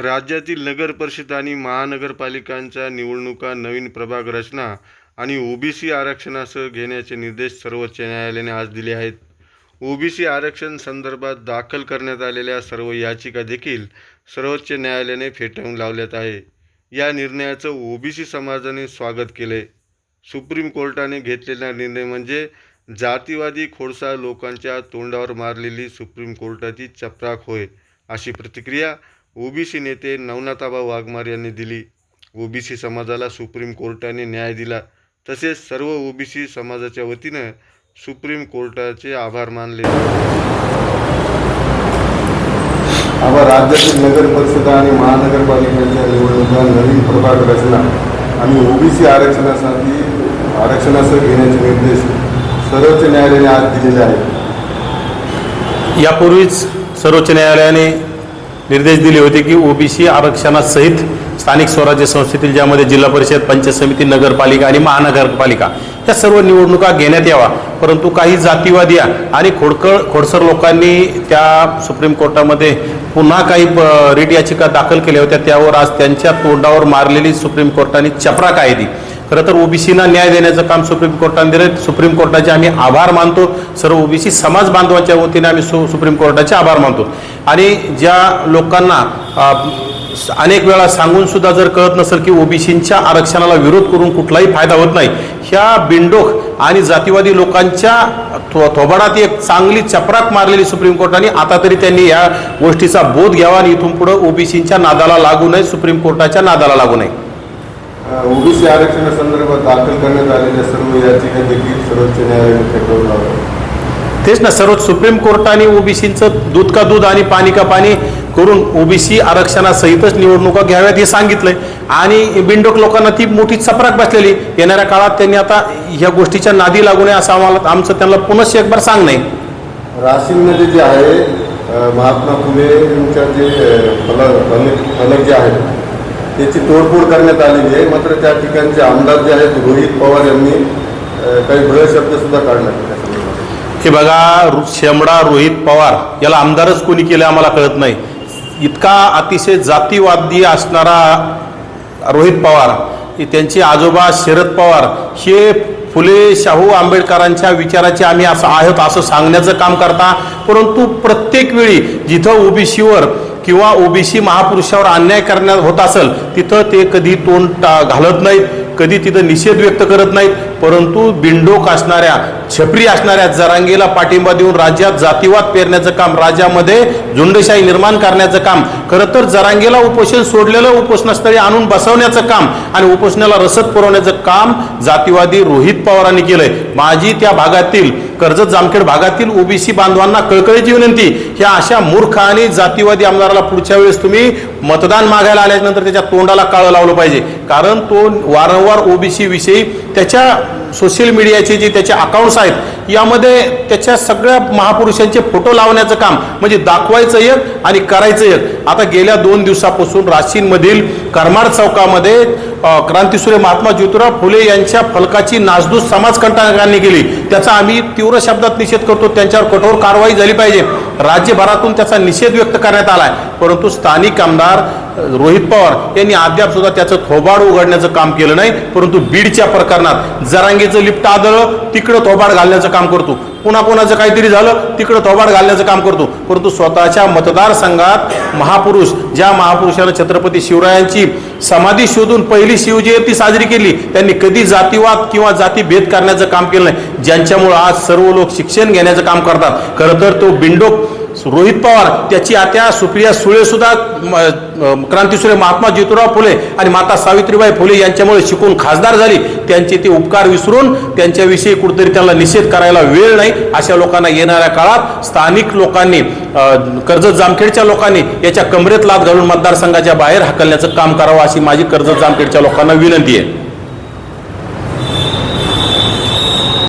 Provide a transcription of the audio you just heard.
राज्यातील नगर परिषद आणि महानगरपालिकांच्या निवडणुका नवीन प्रभाग रचना आणि ओबीसी आरक्षणासह घेण्याचे निर्देश सर्वोच्च न्यायालयाने आज दिले आहेत. ओबीसी आरक्षण संदर्भात दाखल करण्यात आलेल्या सर्व याचिका देखील सर्वोच्च न्यायालयाने फेटाळून लावल्यात आहे. या निर्णयाचं ओबीसी समाजाने स्वागत केले. सुप्रीम कोर्टाने घेतलेला निर्णय म्हणजे जातीवादी खोडसाळ लोकांच्या तोंडावर मारलेली सुप्रीम कोर्टाची चपराक होय अशी प्रतिक्रिया ओबीसी नेते नवनाथाबा वाघमार यांनी दिली. ओबीसी समाजाला सुप्रीम कोर्टाने न्याय दिला. तसेच सर्व ओबीसी समाजाच्या वतीनं सुप्रीम कोर्टाचे आभार मानले. आम्हा राज्यातील नगर परिषद आणि महानगरपालिकांच्या निवडणुका नवीन प्रभाग रचना आणि ओबीसी आरक्षणासाठी आरक्षणासह घेण्याचे निर्देश सर्वोच्च न्यायालयाने आज दिलेले आहेत. यापूर्वीच सर्वोच्च न्यायालयाने निर्देश दिले होते की ओबीसी आरक्षणासहित स्थानिक स्वराज्य संस्थेतील ज्यामध्ये जिल्हा परिषद पंचायत समिती नगरपालिका आणि महानगरपालिका या सर्व निवडणुका घेण्यात यावा परंतु काही जातीवादी आणि खोडकळ खोडसर लोकांनी त्या सुप्रीम कोर्टामध्ये पुन्हा काही रिट याचिका दाखल केल्या होत्या. त्यावर आज त्यांच्या तोंडावर मारलेली सुप्रीम कोर्टाने चपरा कायदी खरं तर ओबीसीना न्याय देण्याचं काम सुप्रीम कोर्टाने दिलं सुप्रीम कोर्टाचे आम्ही आभार मानतो. सर्व ओबीसी समाज बांधवांच्या वतीने आम्ही सु सुप्रीम कोर्टाचे आभार मानतो. आणि ज्या लोकांना अनेक वेळा सांगून सुद्धा जर कळत नसेल की ओबीसींच्या आरक्षणाला विरोध करून कुठलाही फायदा होत नाही ह्या बिंडोक आणि जातीवादी लोकांच्या थो थोबाडात एक चांगली चपराक मारलेली सुप्रीम कोर्टाने आता तरी त्यांनी या गोष्टीचा बोध घ्यावा आणि इथून पुढे ओबीसींच्या नादाला लागू नये सुप्रीम कोर्टाच्या नादाला लागू नये. ओबीसी आरक्षणासंदर्भात दाखल करण्यात आलेल्या सर्व याचिका देखील सर्वोच्च न्यायालयाने फेटाळून लावल्या. तेच ना सर्व सुप्रीम कोर्टाने ओबीसीचं दूध का दूध आणि पाणी का पाणी करून ओबीसी आरक्षणासहितच निवडणुका घ्याव्यात हे सांगितलंय. आणि बिंडोक लोकांना ती मोठी चपराक बसलेली. येणाऱ्या काळात त्यांनी आता ह्या गोष्टीच्या नादी लागू नये असं आम्हाला आमचं त्यांना पुनश्च एक बार सांग नाही. राशीनमध्ये जे आहे महात्मा फुले यांच्या जे फलक फलक जे आहेत त्याची तोडफोड करण्यात आलेली आहे. मात्र त्या ठिकाणचे आमदार जे आहेत रोहित पवार यांनी काही भ्रळ शब्द सुद्धा काढला हे बघा शेमडा रोहित पवार याला आमदारच कोणी केलं आम्हाला कळत नाही. इतका अतिशय जातीवादी असणारा रोहित पवार त्यांचे आजोबा शरद पवार हे फुले शाहू आंबेडकरांच्या विचाराचे आम्ही असं आहोत असं सांगण्याचं काम करता. परंतु प्रत्येक वेळी जिथं ओबीसीवर किंवा ओबीसी महापुरुषावर अन्याय करण्यात होत असेल तिथं ते कधी तोंड टा- घालत नाहीत कधी तिथं निषेध व्यक्त करत नाहीत परंतु बिंडोक असणाऱ्या छपरी असणाऱ्या जरांगेला पाठिंबा देऊन राज्यात जातीवाद पेरण्याचं काम राज्यामध्ये झुंडशाही निर्माण करण्याचं काम खरं तर जरांगेला उपोषण सोडलेलं उपोषणस्थळी आणून बसवण्याचं काम आणि उपोषणाला रसद पुरवण्याचं काम जातीवादी रोहित पवारांनी केलंय. माझी त्या भागातील कर्जत जामखेड भागातील ओबीसी बांधवांना कळकळीची विनंती ह्या अशा मूर्ख आणि जातीवादी आमदाराला पुढच्या वेळेस तुम्ही मतदान मागायला आल्यानंतर त्याच्या तोंडाला काळं लावलं पाहिजे. कारण तो वारंवार ओबीसी विषयी त्याच्या सोशल मीडियाचे जे त्याचे अकाउंट्स आहेत यामध्ये त्याच्या सगळ्या महापुरुषांचे फोटो लावण्याचं काम म्हणजे दाखवायचं एक आणि करायचं एक. आता गेल्या दोन दिवसापासून राशींमधील करमाड चौकामध्ये क्रांतीसूर्य महात्मा ज्योतिराव फुले यांच्या फलकाची नासधूस समाजकंटकांनी केली. त्याचा आम्ही तीव्र शब्दात निषेध करतो त्यांच्यावर कठोर कारवाई झाली पाहिजे. राज्यभरातून त्याचा निषेध व्यक्त करण्यात आलाय. परंतु स्थानिक आमदार रोहित पवार यांनी अद्याप सुद्धा त्याचं थोबाड उघडण्याचं काम केलं नाही परंतु बीडच्या प्रकरणात जरांगेचं लिफ्ट आदळं तिकडं थोबाड घालण्याचं काम करतो. पुन्हा कोणाचं काहीतरी झालं तिकडं थोबाड घालण्याचं काम करतो. परंतु स्वतःच्या मतदारसंघात महापुरुष ज्या महापुरुषानं छत्रपती शिवरायांची समाधी शोधून पहिली शिवजयंती साजरी केली त्यांनी कधी जातीवाद किंवा जातीभेद करण्याचं काम केलं नाही. ज्यांच्यामुळं आज सर्व लोक शिक्षण घेण्याचं काम करतात. खरं तर तो बिंडोक रोहित पवार त्याची आत्या सुप्रिया सुळे सुद्धा म- म- क्रांतीसूर्य महात्मा ज्योतिराव फुले आणि माता सावित्रीबाई फुले यांच्यामुळे शिकून खासदार झाली. त्यांचे ते उपकार विसरून त्यांच्याविषयी कुठेतरी त्यांना निषेध करायला वेळ नाही अशा लोकांना येणाऱ्या काळात स्थानिक लोकांनी कर्जत जामखेडच्या लोकांनी याच्या कमरेत लाद घालून मतदारसंघाच्या बाहेर हाकलण्याचं काम करावं अशी माझी कर्जत जामखेडच्या लोकांना विनंती आहे.